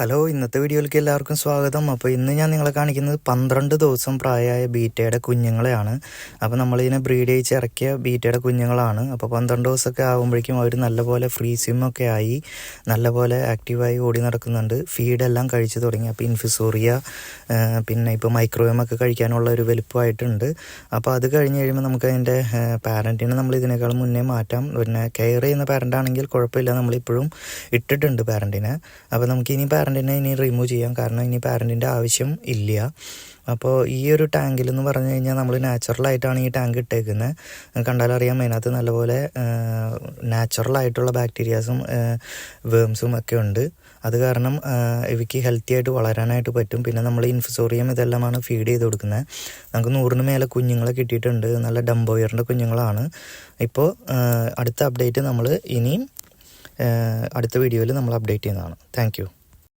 Hello ഇന്നത്തെ വീഡിയോയിലേക്ക് എല്ലാവർക്കും സ്വാഗതം. അപ്പോൾ ഇന്ന് ഞാൻ നിങ്ങളെ കാണിക്കുന്നത് പന്ത്രണ്ട് ദിവസം പ്രായമായ ബീറ്റയുടെ കുഞ്ഞുങ്ങളെയാണ്. അപ്പോൾ നമ്മളിതിനെ ബ്രീഡ് ചെയ്ച്ച് ഇറക്കിയ ബീറ്റയുടെ കുഞ്ഞുങ്ങളാണ്. അപ്പോൾ പന്ത്രണ്ട് ദിവസമൊക്കെ ആകുമ്പോഴേക്കും അവർ നല്ലപോലെ ഫ്രീ ഒക്കെ ആയി നല്ലപോലെ ആക്റ്റീവായി ഓടി നടക്കുന്നുണ്ട്. ഫീഡെല്ലാം കഴിച്ചു തുടങ്ങി. അപ്പോൾ ഇൻഫിസോറിയ പിന്നെ ഇപ്പോൾ മൈക്രോവേം ഒക്കെ കഴിക്കാനുള്ള ഒരു വലുപ്പമായിട്ടുണ്ട്. അപ്പോൾ അത് കഴിഞ്ഞ് കഴിയുമ്പോൾ നമുക്ക് അതിന്റെ പാരന്റിനെ നമ്മൾ ഇതിനേക്കാൾ മുന്നേ മാറ്റാം. പിന്നെ കെയർ ചെയ്യുന്ന പാരന്റ് ആണെങ്കിൽ കുഴപ്പമില്ല. നമ്മളിപ്പോഴും ഇട്ടിട്ടുണ്ട് പാരന്റിനെ അപ്പോൾ നമുക്ക് ഇനി പാരന്റിനെ ഇനി റിമൂവ് ചെയ്യാം. കാരണം ഇനി പാരന്റിന്റെ ആവശ്യം ഇല്ല. അപ്പോൾ ഈ ഒരു ടാങ്കിൽ എന്ന് പറഞ്ഞു കഴിഞ്ഞാൽ നമ്മൾ നാച്ചുറലായിട്ടാണ് ഈ ടാങ്ക് ഇട്ടേക്കുന്നത് കണ്ടാലറിയാം അതിനകത്ത് നല്ലപോലെ നാച്ചുറലായിട്ടുള്ള ബാക്ടീരിയാസും വേംസും ഒക്കെ ഉണ്ട്. അത് കാരണം ഇവയ്ക്ക് ഹെൽത്തി ആയിട്ട് വളരാനായിട്ട് പറ്റും. പിന്നെ നമ്മൾ ഇൻഫസോറിയം ഇതെല്ലാമാണ് ഫീഡ് ചെയ്ത് കൊടുക്കുന്നത് നമുക്ക് നൂറിന് മേലെ കുഞ്ഞുങ്ങളെ കിട്ടിയിട്ടുണ്ട്. നല്ല ഡംബോയറിന്റെ കുഞ്ഞുങ്ങളാണ്. ഇപ്പോൾ അടുത്ത അപ്ഡേറ്റ് നമ്മൾ ഇനിയും അടുത്ത വീഡിയോയിൽ നമ്മൾ അപ്ഡേറ്റ് ചെയ്യുന്നതാണ്. താങ്ക്